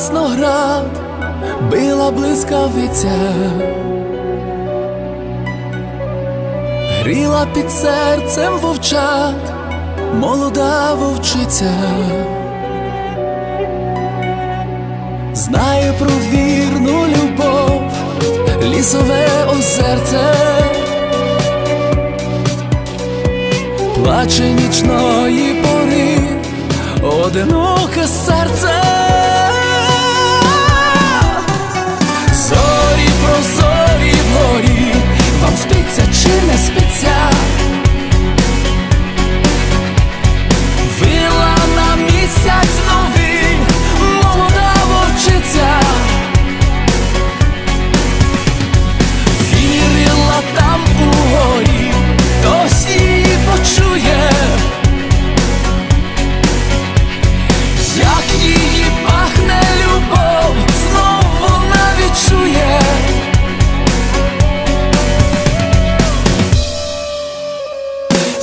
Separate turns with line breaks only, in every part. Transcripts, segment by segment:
Ясноград, била блискавиця, гріла під серцем вовчат, молода вовчиця. Знає про вірну любов, лісове озерце, плаче нічної одиноке серце.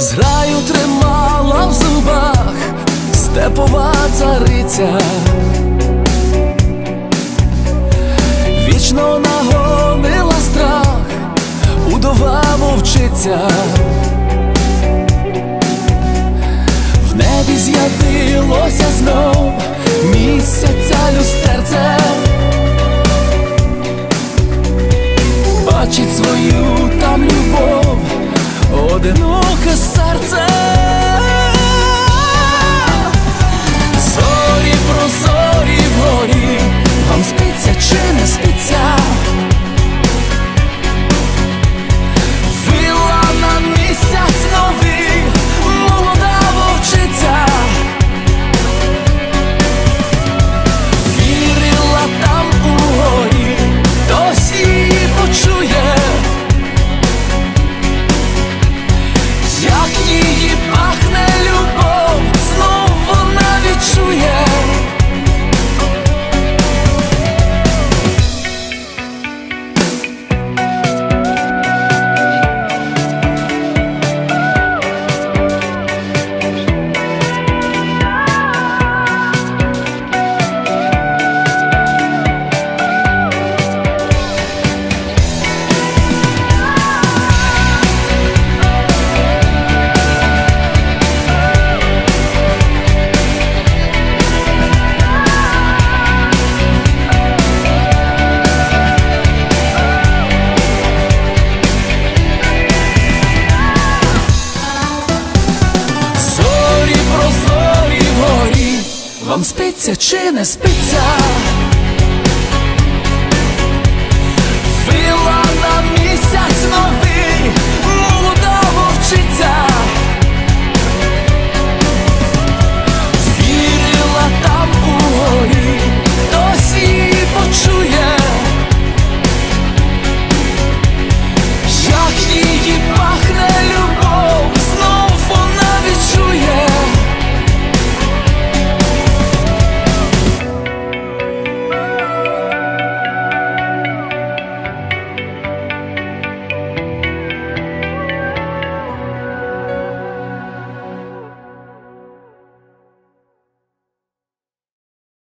Зграю тримала в зубах степова цариця. Вічно нагонила страх, удова вовчиця. В небі з'явилося знов місяця люстерце. Бачить свою там любов, одиноке вам спиться чи не спиться?